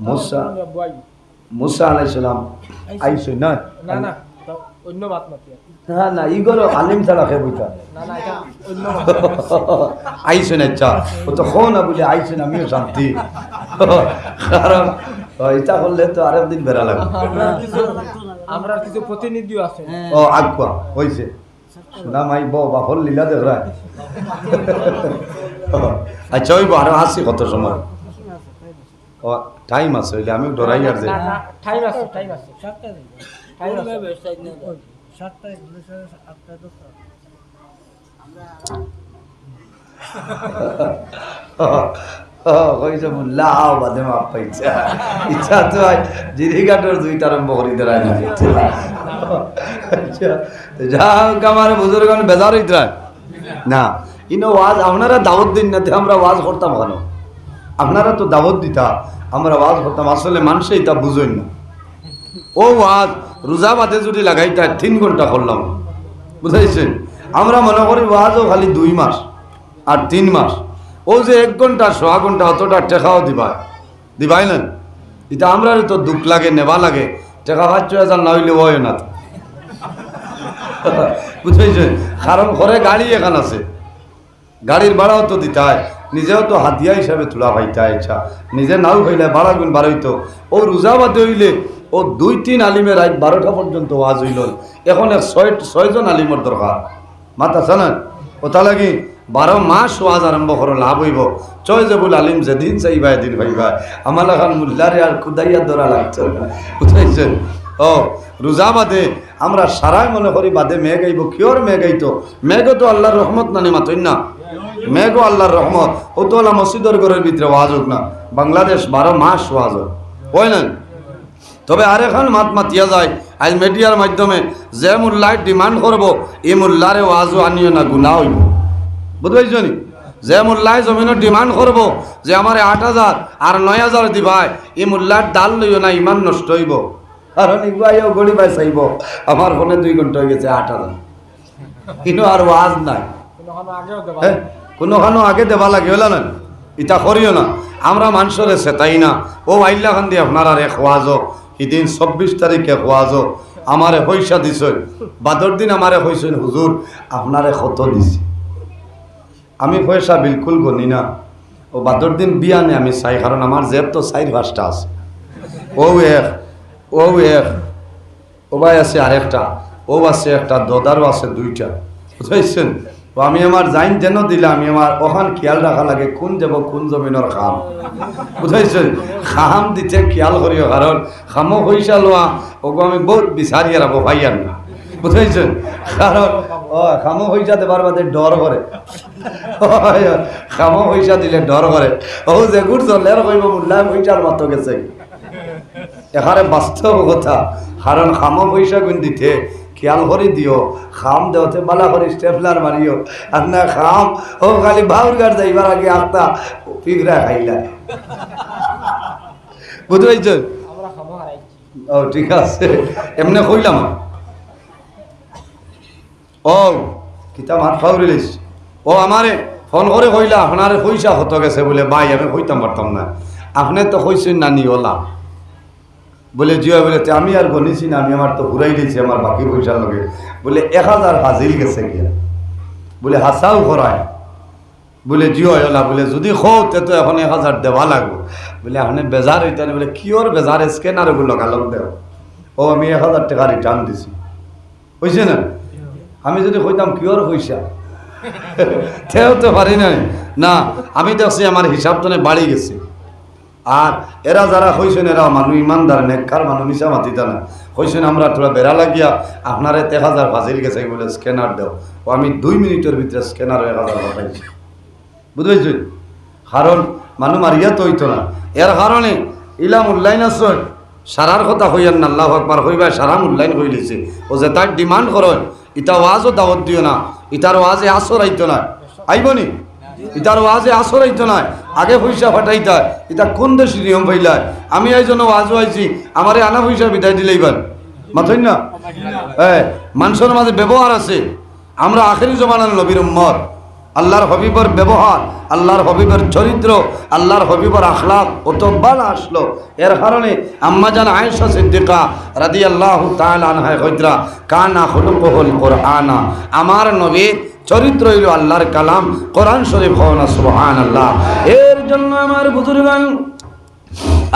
মুসা মুসা আলাইসালাম না না না তো অন্য বাত মাতি না না ইগরো আলিম ছাড়া খেয়ে বইতা না না এটা আচ্ছা ও তো হো না বলে আইসেন আমিও শান্তি কারণ ও, এটা করলে তো আরেক দিন বেড়া লাগবে আমরা কিছু আমরা কিছু প্রতিনিধিও আছে ও আগুয়া হয়েছে শোনা মাই বউ বাপর লীলা দেখ আচ্ছা ওই কত সময় ও টাইম আছে ওইলে আমি ডরাই আর যে না না টাইম আছে টাইম আছে। টাইম আছে। কইছে মুল্লা আও বাদে মাপ পাইছে। ইচ্ছা তো আজ জিরিগাটোর দুইটা আরম্ভ করি দেয় না আচ্ছা তো যা হোক আমার বুজুর্গ বেজার হইতে না ইনো ওয়াজ আপনারা দাওয়াত দিন না আমরা ওয়াজ করতাম কেন? আপনারা তো দাওয়াত দিতা, আমরা ওয়াজ করতাম, আসলে মানুষে এটা বুঝেন না। ও ওয়াজ, রোজা বাদে যদি লাগাইতা, তিন ঘণ্টা করলাম। বুঝাইছেন? আমরা মনে করি ওয়াজও খালি দুই মাস আর তিন মাস। ও যে এক ঘণ্টা, সোয়া ঘণ্টা, অতটা টেকাও দিবাই দিবাই না? এটা আমরা তো দুঃখ লাগে, নেবা লাগে। টেকা পাঁচ, ছয় হাজার না হইলে হয় না। বুঝাইছেন? কারণ ঘরে গাড়ি এখান আছে। গাড়ির ভাড়াও তো দিতে হয়। নিজেও তো হাতিয়া হিসাবে তোলা হয় ইচ্ছা। নিজে নাও হইলে ভাড়া গুণ বাড়াইতো ও রোজা বাদে হইলে ও দুই তিন আলিমের রাত বারোটা পর্যন্ত ওয়াজ হইল। এখন এক ছয়, ছয়জন আলিমের দরকার। মাতা জানান ওটা লাগি বারো মাস ওয়াজ আরম্ভ করো লাভ হইব। চয় যে বলে আলিম যেদিন চাইবা এদিন ভাইবা আমার এখন মুল্লারে আর খুদাইয়া ধরা লাগছে বুঝাইছেন? ও রোজা বাদে আমরা সারাই মনে করি বাদে মেঘ আইব কিয়র মেঘ আইতো? মেঘ তো আল্লাহর রহমত নানি মাতই না। মেঘ আল্লাহর রহমত। আল্লাহ মসজিদের ঘরের ভিতরে ওয়াজ হোক না। বাংলাদেশ বারো মাস ওয়াজ হোক। হয় না তবে আর এখন মাত মাতিয়া যায়। আজ মিডিয়ার মাধ্যমে যে মূল্যায় ডিমান্ড করব এই মূল্যারে ওয়াজও আনিও না গুণা হইব। বুঝতে পারছ নি? যে মূল্যায় জমিনের ডিমান্ড করব যে আমার আট হাজার আর নয় হাজার দিবাই এই মূল্যার ডাল লইও না ইমান নষ্ট হইব। কারণ ইগুয়াইও গড়ি পাই চাইব আমার ফোনে দুই ঘণ্টা হয়ে গেছে আট হাজার। কিন্তু আর ওয়াজ নাই। কোনোখানে আগে দেবা লাগে হলো না ইটা করিও না। আমরা মানুষরে সেটাই না। ও আইলা খান দিয়ে আপনার এক ওয়াজ সিদিন চব্বিশ তারিখে ওয়াজ আমারে পয়সা দিছ। বাদর দিন আমারে কইছেন হুজুর আপনারে কত দিছি? আমি পয়সা বিলকুল গনি না। ও বাদর দিন বিয়া বিয়ানে আমি চাই কারণ আমার জেব তো চাইর পাঁচটা আছে। ও এক ও এক। ও ভাই আছে আরেকটা, ও আছে একটা দদারও আছে দুইটা। বুঝাইছেন? তো আমি আমার জাইন যেন দিলে আমি আমার ওখান খেয়াল রাখা লাগে, কোন যাব, কোন জমিনের খাম? বুঝাইছেন খাম দিতে খেয়াল করিও কারণ খামো পয়সা লোয়া ওকে আমি বহুত বিচারি রাখব ভাইয়ার না। বুঝাইছেন কারণ ও খামো পয়সা দেবার বাদে ডর করে খামো পয়সা দিলে ডর করে ও যে গুড় চলে আর কইব মূল্যায় পয়সার মাত্র গেছে। এখানে বাস্তব কথা কারণ খামো পয়সা গুণ দিতে খেয়াল করে দিও। খাম দেওতে বালা করে স্টেপলার মারিও। আর না খাম, ও খালি বাউর গাড় যাইবার আগে আত্মা পিগরা খাইলা। বুঝতে আমরা ও, ঠিক আছে। এমনি কইলাম। ও কিতা মাত ফাউরিলিস ও, আমারে ফোন করে কইলা, আপনারে পয়সা হতো গেছে বলে? ভাই, আমি কইতাম পারতাম না আপনি তো কইছেন না নি ওলা। বলে, জিয়া বলে, "তে আমি আর গনিছি না আমি আমার তো ঘুরাই দিয়েছি আমার বাকি পয়সার লগে। বলে, এক হাজার হাজিল গেছে গিয়া। বলে, হাসাও করায় বলে জিও এলা বলে, যদি খো তে তো এখন এক হাজার দেওয়া লাগবো। বলে আপনি বেজার হইতেন বলে কিওর বেজার স্ক্যানার ওগুলো লগালগ দেও? ও, আমি এক হাজার টাকা রিটার্ন দিছি। হয়েছে না? আমি যদি কইতাম কিওর পয়সা? তেও তো পারি নাই। না, আমি দেখছি আমার হিসাব তো বাড়ি গেছে। আর এরা যারা হইছেন, এরা মানুষ ইমানদার, নেককার মানুষ মিশা মাতিতা না। হইছেন আমরা তোরা বেড়া লাগিয়া, আপনার এক হাজার ফাজিল গেছে বলে স্ক্যানার দেও। ও আমি দুই মিনিটের ভিতরে স্ক্যানার এক হাজার পাঠাইছি। বুঝতে কারণ মানুষ মারিয়া তো হইতো না। এর কারণে ইলা মূল্যায়ন আসন সারার কথা হইয়ান না, আল্লাহ আকবার হইবা সারা মূল্যায়ন হয়ে লিছে। ও যে তার ডিমান্ড করেন ইটা ওয়াজও দাওয়াত দিও না। ইটার ওয়াজে আসর আইতো না। আইবনি ইটার ওয়াজে আসর আইতো না। আগে পয়সা পাঠাইতা এটা কোন দেশ নিয়ম পাইলা? আমি এই জন্য আইছি আমারে আনা পয়সা বিদায় দিলেই বান মাথই না। হ্যাঁ মানুষের মাঝে ব্যবহার আছে। আমরা আখেরি জমানার নবীর উম্মত। আল্লাহর হবিবর ব্যবহার, আল্লাহর হবিবর চরিত্র, আল্লাহর হবিবর আখলাক বাল আসলো। এর কারণে আম্মা জান আয়েশা সিদ্দিকা রাদি আল্লাহ তালানহায় হৈদরা কানা হলুকহল কোরআনা। আমার নবীর চরিত্র হইল আল্লাহর কালাম, কোরআন শরীফ হওয়া সুবহান আল্লাহ এর জন্য আমার বুজুর্গান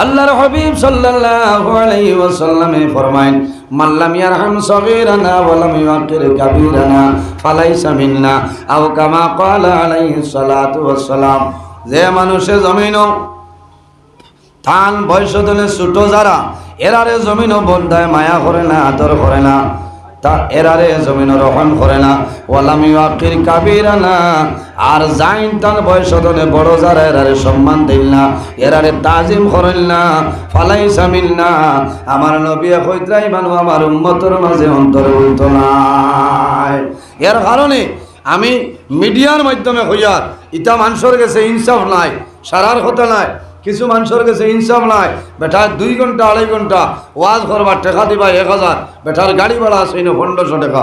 আল্লাহর হাবিব সাল্লাল্লাহু আলাইহি ওয়াসাল্লামে ফরমায়েন মাল্লাম ইয়ারহাম সগীরানা ওয়া লাম ইউকির কাবীরানা, ফালাইসা মিন্না, আও কামা ক্বালা আলাইহি সালাতু ওয়াসসালাম। যে মানুষে জমিনও থান বয়স ছোট যারা, এরারে জমিনও বন্ধায় মায়া করে না, আদর করে না। তা এরারে জমিন রহম করে না। ওয়ালামি আকির কাবিরা না আর জাইন তান বয়স দলে বড়, যারা এরারে সম্মান দিল না, এরারে তাজিম করেন না। ফালাই সামিল না আমার নবী কইত্রাই মানু আমার উম্মতর মাঝে অন্তর্ভুক্ত নাই এর কারণে আমি মিডিয়ার মাধ্যমে হইয়ার ইটা মানুষের কাছে ইনসাফ নাই, সারার কথা নাই। কিছু মানুষের কাছে ইনসাফ নাই। বেটার দুই ঘণ্টা, আড়াই ঘণ্টা ওয়াজ করবার টেকা দিবা এক হাজার। বেটার গাড়ি ভাড়া আছে না পনেরোশো টাকা।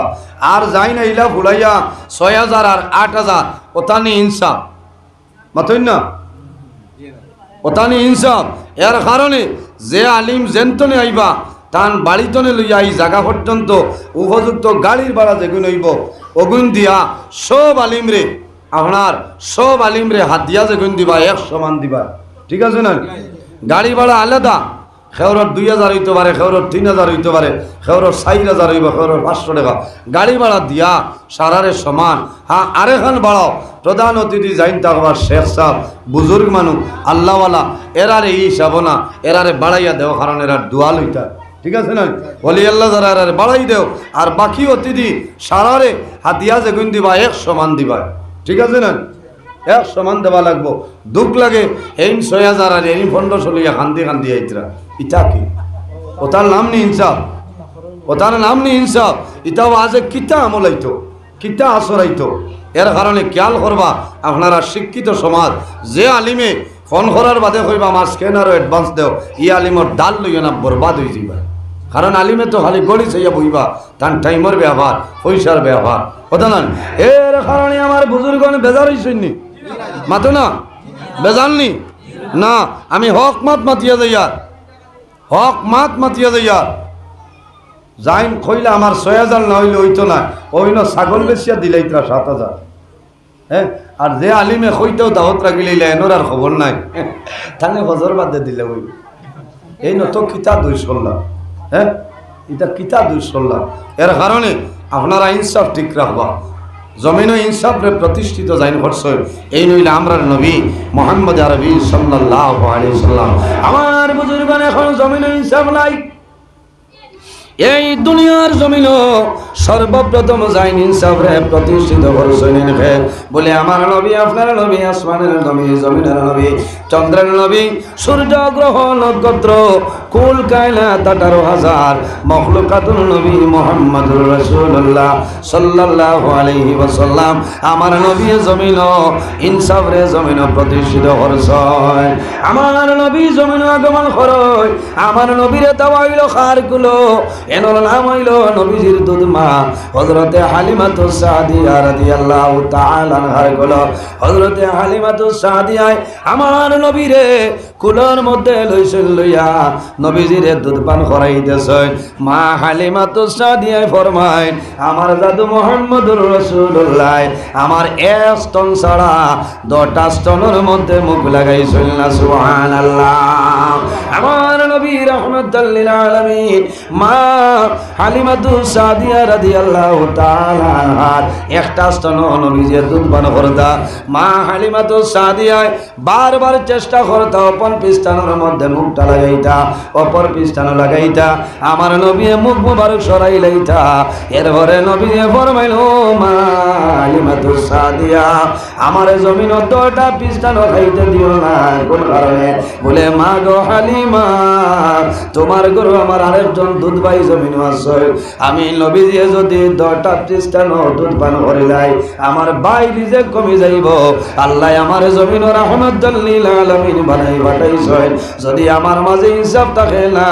আর যাই না ইলা ফুলাইয়া ছয় হাজার আর আট হাজার ওতানি ইনসাফ। মাতই না? ওতানি ইনসাফ। এর কারণে যে আলিম জেনতনে আইবা, তান বাড়িতনে লইয়া এই জায়গা পর্যন্ত উপযুক্ত গাড়ির ভাড়া যেগুন হইব অগুন দিয়া সব আলিম রে আপনার সব আলিম রে হাত দিয়া যেগুন দিবা এক সমান দিবা। ঠিক আছে না? গাড়ি ভাড়া আলাদা। খেওরর দুই হাজার হইতে পারে খেওরর তিন হাজার হইতে পারে খেওরর চার হাজার হইব খেওরর পাঁচশো টাকা। গাড়ি ভাড়া দিয়া সারারে সমান। হ্যাঁ আরেখান বাড়াও। প্রধান অতিথি যাইন থাকবার শেখ সাহ বুজুর্গ মানুষ, আল্লাহওয়ালা, এরারে ই হিসাব না, এরারে বাড়াইয়া দেও, কারণ এরা দুয়াল হইতা। ঠিক আছে না? বলি, আল্লাহ যারা এরারে বাড়াই দেও, আর বাকি অতিথি সারারে হাতিয়া যেগুন দিবা, এক সমান দিবা। ঠিক আছে না? এক সমান দেওয়া লাগবো। দুঃখ লাগে এই ছয় হাজার আর এই পনেরোশো লইয়া খান্দি খান্দি আইতরা। ইটা কি? ওটার নাম নি ইনসাফ? ওটার নাম নি ইনসাফ? ইটাও আজে কিতা আমলাইতো? কিতা আসরাইতো এর কারণে খেয়াল করবা আপনারা শিক্ষিত সমাজ, যে আলিমে ফোন করার বাদে কইবা আমার স্ক্যানারও অ্যাডভান্স দেও। ই আলিমর ডাল লইয়া না বরবাদ হয়ে যাইবা। কারণ আলিমে তো খালি গড়ি চাইয়া বইবা তার টাইমের ব্যবহার পয়সার ব্যবহার কথা না এর কারণে আমার বুজুর্গণ বেজার হইসনি মাতো না? বেজাননি না? আমি হক মাত মাতিয়া যাইয়ার হক মাত মাতিয়া যাইয়ার যাইন কইলে আমার ছয় হাজার না হইলে হইতো না। ওই না ছাগল বেশিয়া দিলাই তারা সাত হাজার। হ্যাঁ আর যে আলিমে কইতেও দাওয়াত রাখিলে এনোর আর খবর নাই। তাহলে হজর বাদে দিলে ওই। এই নত কিতা দুই সল্লাহ হ্যাঁ এটা কিতা দুই সল্লাহ এর কারণে আপনারা ইনসাফ ঠিক রাখবা। জমিন ইনসাফরে প্রতিষ্ঠিত জাইন করছে এই নইলে আমরার নবী মোহাম্মদ আরবি সাল্লাহ আলাইহি সাল্লাম। আমার বুজুর্গান এখন জমিন ইনসাফ নাই। এই দুনিয়ার জমিন সর্বপ্রথম জাইন ইনসাফরে প্রতিষ্ঠিত করছেন বলে আমার নবী, আপনার নবী, আসমানের নবী, জমিনের নবী, চন্দ্রের নবী, সূর্য, গ্রহ, নক্ষত্র, কুল কায়না আঠারো হাজার মখলুকাতুল নবী মোহাম্মদুর রাসূলুল্লাহ সাল্লাল্লাহু আলাইহি ওয়াসাল্লাম। আমার নবী জমিন ইনসাফরে জমিন প্রতিষ্ঠিত করছেন আমার নবী জমিন আগমন করয় আমার নবীরে তাওয়াইল খারগুলো এনর নাম হইল নবীজির দুধ মা হজরতে হালিমাতু সাদিয়া রাদিয়াল্লাহু তাআলা আনহারগুলো হজরতে হালিমাতু সাদিয়ায় আমার নবীরে কুলোর মধ্যে লইছিল লইয়া নবীজিরে দুধ পান করাইতেছে মা হালিমাতু সাদিয়ায় ফরমায়, আমার দাদু মোহাম্মদুর রাসূলুল্লাহ, আমার এক স্তন ছাড়া দশটা স্তনের মধ্যে মুখ লাগাইছিল না, সুবহানাল্লাহ। আমার নবী রহমতুল্লিল আলামিন, মা হালিমাতু সাদিয়া তাআলা আনহার একটা স্তন নবীজে দুধ পান করতা মা হালিমাতু সাদিয়ায় বারবার চেষ্টা করতা অপর পিস্তানোর মধ্যে মুখটা লাগাইতা, অপর পিস্তানো লাগাইতা, আমার নবী মুখ মুবারক সরাই লাইতা। এরপরে নবী ফরমাইল মা হালিমাতু সাদিয়া আমার জমিন দটা পিস্তানো খাইতে দিও না। কোন কারণে? বলে, মা গো হালিমা, তোমার গরু আমার আরেকজন দুধ পাই জমিন আছে। আমি নবী দিয়ে যদি দশটা খ্রিস্টানো দুধ পান করিলাই আমার বাই নিজে কমে যাইব। আল্লাহ আমার জমিন রহমতুল্লিল আলমিন বানাই পাঠাইছেন। যদি আমার মাঝে হিসাব থাকে না,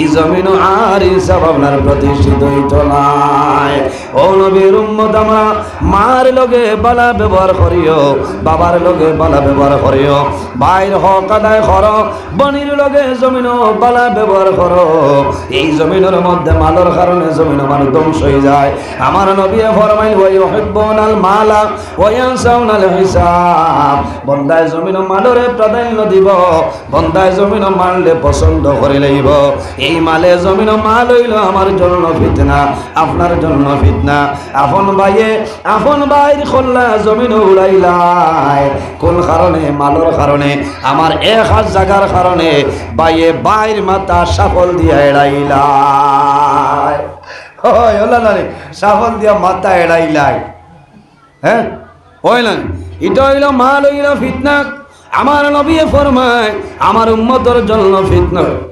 ই জমিন আর হিসাব আপনার প্রতিষ্ঠিত হইত নাই। ও নবীর উম্মত, আমরা মার লগে বালা ব্যবহার করি করিও, বাবার লগে বালা ব্যবহার করিও। ভাইয়ের হক আদায় কর, বনির লগে জমিন বালা ব্যবহার কর। এই জমিনের মধ্যে মালর কারণে জমিন মানুষ ধ্বংস হয়ে যায়। আমার নবী ফরমাইল ওয়াই ইউহিব্বুনাল মালা ওয়া ইয়ানসাউনাল হিসাব। বন্দায় জমিন মালরে প্রাধান্য দিব, বন্দায় জমিন মারলে পছন্দ করে লইব। এই মালে জমিন মাল হইল আমার জন্য ফিতনা, আপনার জন্য ফিতনা। আপন ভাইয়ে, আপন ভাইয়ের খোল্লা জমিন কোন কারণে? মালর কারণে। আমার এক হাত জাগার কারণে। বাইয়ে বাইর মাথা সাফল দিয়া এড়াইলাই। হয় সাফল দিয়া মাথা এড়াইলাই। হ্যাঁ? হয় না এটা হইল মাল হইল ফিতনা। আমার নবী ফরমায়, আমার উম্মতর জন্য ফিতনা।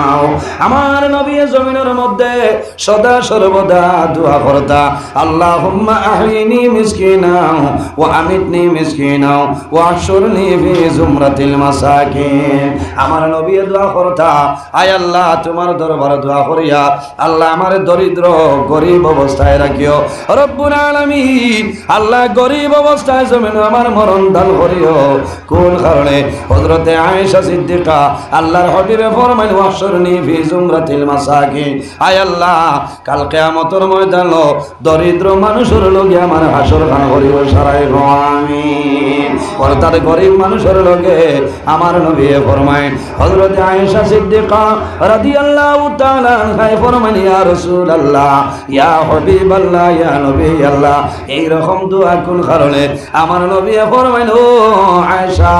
আমার নবী জমিনের মধ্যে সদা সর্বদা দোয়া করতা। আল্লাহুম্মা আহিনি আমিতনি ফি জুমরাতিল মাসাকিন। আমার নবী দোয়া করতা, আয় আল্লাহ তোমার দরবারে দোয়া করিয়া আল্লাহ আমার দরিদ্র, গরিব অবস্থায় রাখিও। রব্বুল আলামিন, আল্লাহ গরিব অবস্থায় জমিন আমার মরণ দান করিও। কোন কারণে? হযরতে আয়েশা সিদ্দিকা আল্লাহর হবিবে ফরমাইল ওয়াশরনি ফি জুমরাতিল মাসাকিন। আয় আল্লাহ, কাল কিয়ামতের ময়দান দরিদ্র মানুষের লগে আমার হাসর খান করিব সারাই আমিন। অর্থাৎ গরিব মানুষের লগে আমার নবী ফরমায়, হযরত আয়েশা সিদ্দিকা রাদিয়াল্লাহু তাআলা ফরমান ইয়া রাসূলুল্লাহ, ইয়া হাবিবাল্লাহ, ইয়া নবী আল্লাহ এই রকম দোয়া কোন কারণে? আমার নবী ফরমাইল ও আয়েশা,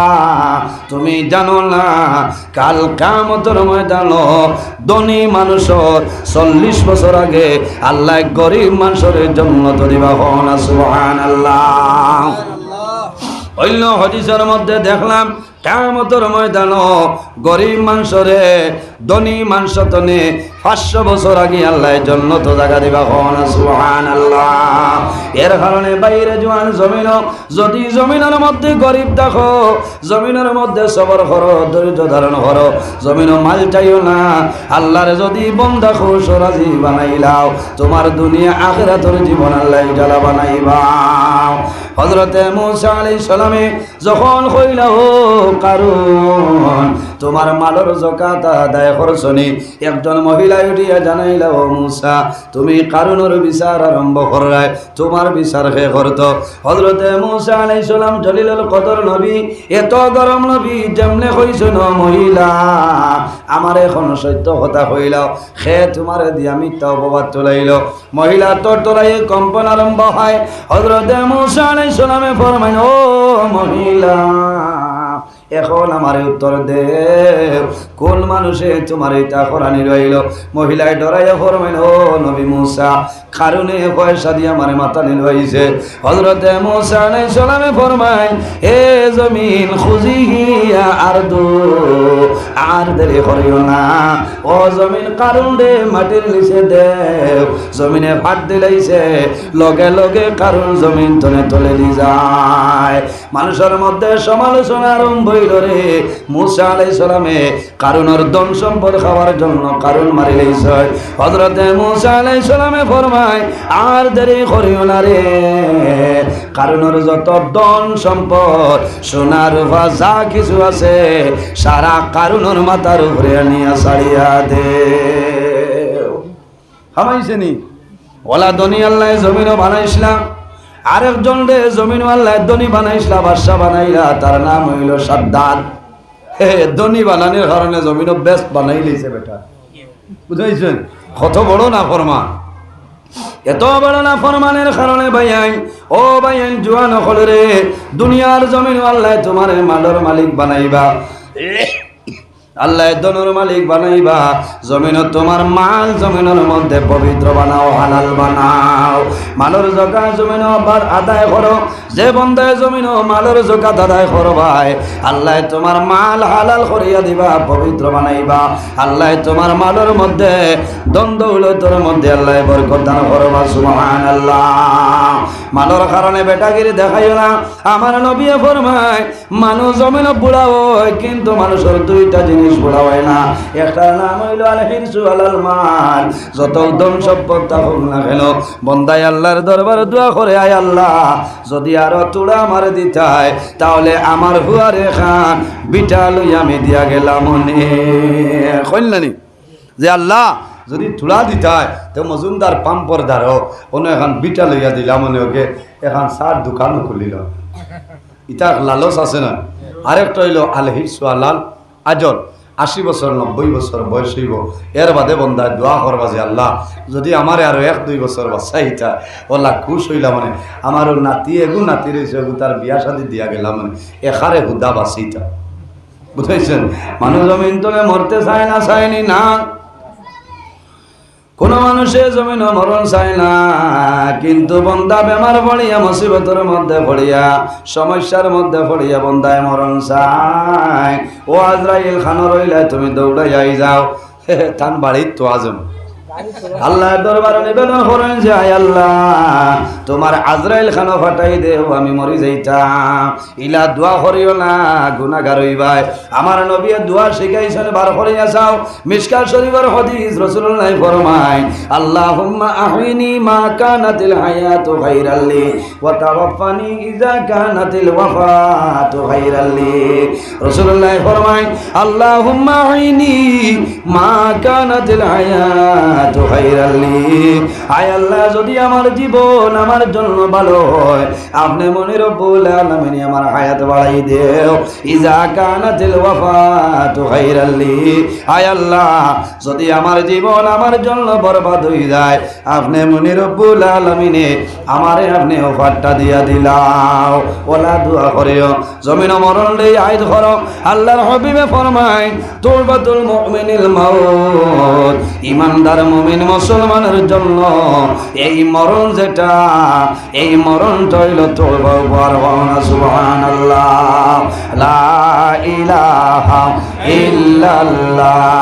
তুমি জানো না, কাল কামতর ময়দান ধনী মানুষের চল্লিশ বছর আগে আল্লাহ গরিব মানুষের জন্য তরিবা হন সুহান আল্লাহ অন্য হদিসের মধ্যে দেখলাম কামতর ময়দান গরিব মানুষরে, ধনী মানুষ তনে পাঁচশো বছর আগে আল্লাহ জন্য তো জায়গা দিবা হন সুহান আল্লাহ এর কারণে বাইরে জোয়ান জমিন যদি জমিনের মধ্যে গরিব দেখো, জমিনের মধ্যে সবর করো, ধৈর্য ধারণ করো জমিন মাল চাইও না। আল্লাহরে যদি বন্ধা খুশ রাজি বানাইলাও তোমার দুনিয়া আখেরাতর জীবন আল্লাহ জ্বালা বানাইবা। হজরতে মুসা আলি সালামে যখন কইলা ও কারণ তোমার মালর জকাত আদায় করছনি একজন মহিলা উঠিয়া জানাইলা, ও মুসা, তুমি কারণের বিচার আরম্ভ করায়? তোমার বিচার হে করত? হজরতে মুসা আলাইহিস সালাম জলিলুল কদর নবী, এত গরম নবী, যেমনে কইছেন ন মহিলা, আমার এখন সত্য কথা হইল সে তোমার দিয়া মিথ্যা অপবাদ তোলাইল। মহিলা তোর তোলাই কম্পন আরম্ভ হয়। হজরতে মুসা আলাইহিস সালামে ফরমাইন ও মহিলা এখন আমার উত্তর দে। কোন মানুষে তোমার এটা করানি রইল? মহিলায় ডরাইয়া ফরমাইন ও নবী মুসা কারণে পয়সা দিয়ে আমার মাথা নিল হইছে। হজরতে মুসা আলাই সালামে ফরমাই হে জমিন খুঁজি আর দু, আর দেরি করিও না। ও জমিন কারণ দে, মাটির নিচে দে জমিনে ফাট দিলাইছে, লগে লগে কারণ জমিন তলে তলে যায়। মানুষের মধ্যে সমালোচনা আরম্ভ হইল রে মুসা আলাই সালামে কারণের ধন সম্পদ খাওয়ার জন্য কারণ মারি লাইছে। হজরতে মুসা আলাই সালামে ফরমায়, আর দেরি করিও না রে। কারণের যত ধন সম্পদ সোনা রূপা যা কিছু আছে, সারা কারণের মাথার উপরে নিয়ে সারিয়া দে। হামাইছে নি? ওলা দনি আল্লাহ জমিনও বানাইছিলাম। আরেকজন রে জমিন আল্লাহ দনি বানাইছিলা, বাদশা বানাইলা তার নাম হইল সাদ্দার হে দনি বানানোর কারণে জমিনও বেস্ট বানাই লইছে বেটা। বুঝাইছেন? কত বড় না ফরমান এত বড় না ফরমানের কারণে ভাইয়াই, ও ভাইয়াই, জোয়ান হল রে, দুনিয়ার জমিন আল্লাহ তোমার মালর মালিক বানাইবা। আল্লাহ দনুর মালিক বানাইবা। জমিন তোমার মাল, জমিনের মধ্যে পবিত্র বানাও, হালাল বানাও। মালর জোকা জমিন আবার আদায় করো। যে বন্ধায় জমিন মালর জকাত আদায় করো ভাই। আল্লাহ তোমার মাল হালাল করিয়া দিবা, পবিত্র বানাইবা। আল্লাহ তোমার মালর মধ্যে দ্বন্দ্ব হলো তোর মধ্যে আল্লাহ বরকত দান করবা সুবহান আল্লাহ মালর কারণে বেটাগিরি দেখাইও না। আমার নবী ফরমায়, মানুষ জমিন বুড়া হয়, কিন্তু মানুষের দুইটা জিনিস বুড়া হয় না। একটা নাম হইল আল হিরসু আলাল যত উদ্যম সম্পদ থাকুক না কেন বন্দাই আল্লাহর দরবার দোয়া করে আয় আল্লাহ। যদি আরও তুড়া আমার দিতাই তাহলে আমার হুয়ারে খান। বিটা লই আমি দিয়া গেলাম মনে। কইলানি যে আল্লাহ, যদি তুলা দিতাই তো মজুমদার পাম্পর দ্বারও অন্য এখন বিটা লইয়া দিলাম মনে ওকে। এখন সার দোকানও খুলিল। ইটা লালস আছে না? আরেকটা হইল আলহির সোয়ালাল আজল। আশি বছর, নব্বই বছর বয়স হইব। এর বাদে বন্ধায় দোয়া করবা যে আল্লাহ, যদি আমার আরও এক, দুই বছর বাচ্চা ইটা ওলা খুশ হইলা মানে আমার নাতি, এগু নাতি রয়েছে, এগু তার বিয়া শাদি দিয়া গেলাম মানে এখারে হুদা বাসিটা বুঝাইছেন? মানুষ জমিন তোলে মরতে চায় না চায়নি না। কোন মানুষের জমিন মরণ চায় না, কিন্তু বন্দা বেমার পড়িয়া, মুসিবতের মধ্যে পড়িয়া, সমস্যার মধ্যে পড়িয়া বন্দায় মরণ চায়। ও আজরাইল খানো রইলে তুমি দৌড়াই যাও। তান বাড়ির তো আজম। আল্লাহ দরবার নিবেদন করেন যে আল্লাহ, তোমার আজরাইল খানো ফাটাই দেও, আমি মরি যাইতাম। ইলা দোয়া করিও না গুনাগার হইবাই আমার নবী দোয়া শিখাইছেন, বার করিয়া যাও। মিসকার শরীফের হদিস রাসূলুল্লাহ ফরমায়, আল্লাহুম্মা আহিনি মা কানাতিল হায়াতু খাইরাল্লি ওয়া তাওয়াফানি ইযা কানাতিল ওয়াফাতু খাইরাল্লি রাসূলুল্লাহ ফরমায়, আল্লাহুম্মা আহিনি মা কানাতিল হায়াতু যদি আমার জীবন আমার জন্য ভালো হয়, আপনি মনে রব্বুল আমার হায়াত বাড়াই দেও। ইজা কানাতিল ওয়াফাতু আল্লাহ, যদি আমার জীবন আমার জন্য বরবাদ হয়ে যায়, আপনি মনে রব্বুল আলামিনে আমারে আপনি ওফারটা দিয়া দিলাও। ওলা দোয়া করিও। জমিন মরণ লই আইদ করো। আল্লাহর হবিবে ফরমায় তুলবাতুল মুমিনিল মাউত। ইমানদার মুমিন মুসলমানের জন্য এই মরণ যেটা, এই মরণ হইল তোর পারবানা সুবহানাল্লাহ। লা ইলাহা ইল্লাল্লাহ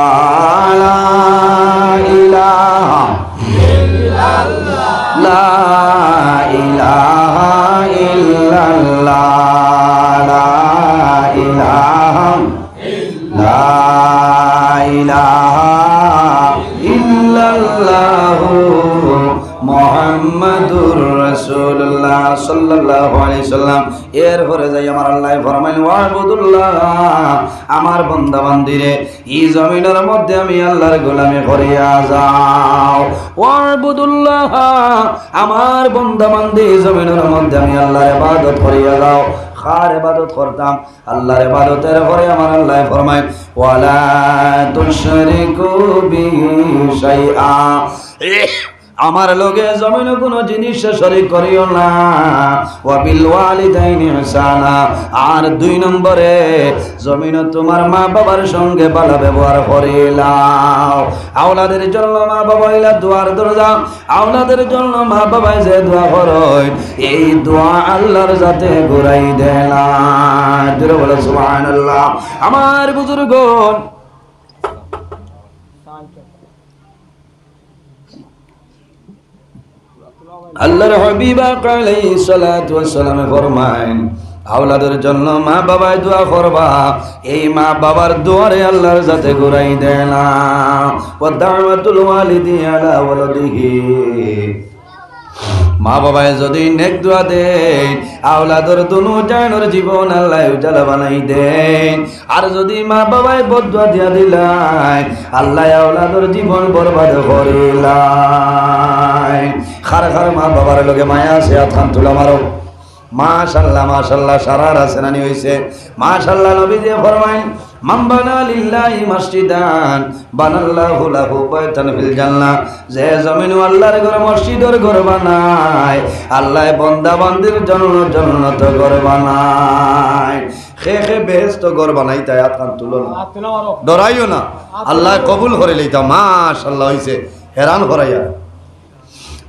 পরে যাই আমার আল্লাহ ফরমাইল, ওয়াবুদুল্লাহ, আমার বান্দা বান্দিরে এই জমিনের মধ্যে আমি আল্লাহর গোলামি করিয়া যাও। ওয়াবুদুল্লাহ, আমার বান্দা বান্দি জমিনের মধ্যে আমি আল্লাহর ইবাদত করিয়া যাও। খার ইবাদত করতাম? আল্লাহর ইবাদতের পরে আমার আল্লাহ ফরমায় ওয়ালা তুশরিকু বিহি শাইআ। আমার লোকে জমিন কোনো জিনিস শরীক করিও না। ওয়াবিল ওয়ালিদাইনি ইহসানা। আর দুই নম্বরে, জমিন তোমার মা বাবার সঙ্গে ভালো ব্যবহার করিলাও। আওলাদের জন্য মা বাবা ইলা দুয়ার দরজা। আওলাদের জন্য মা বাবা যে দোয়া করয় এই দোয়া আল্লাহর যাতে ঘুরাই দেনা জোরে বলে, সুবহানাল্লাহ। আমার বুজুর্গ আল্লাহর হবিবা আলাইহিস সালাতু ওয়াস সালাম ফরমায়েন, আওলাদের জন্য মা বাবায় দোয়া করবা, এই মা বাবার দোয়ারে আল্লাহর যাতে ঘুরাই দেয় না ও দাওয়াতুল ওয়ালিদি আলা ওয়ালাদিহি। মা বাবায় যদি নেক দোয়া দেন, আওলাদর দুনু জানোর জীবন আল্লাহ উজালা বানাই দেন। আর যদি মা বাবায় বদুয়া দিয়া দিলাই, আল্লাহ আওলাদর জীবন বরবাদ করিলাই খার খার মা বাবার লগে মায়া আছে আথান তুলা মারো। মাশাল্লাহ মাশাল্লাহ সারার আসেনানি হইছে। মাশাল্লাহ নবী দিয়ে ফরমাইন বানা লিল্লাহি মসজিদান বানাল্লাহু লাহু বাইতান ফিল জান্নাহ। যে জমিন আল্লাহর ঘর মসজিদের ঘর বানায় আল্লাহ বান্দা বান্দির জন্য জন্নত ঘর বানায়। খে খে বেহেশত ঘর বানাই তাই আতান তুলো না। তুলা মারো। ডরাইও না। আল্লাহ কবুল করে লইতা মাশাল্লাহ হইছে। হেরান করাইয়া।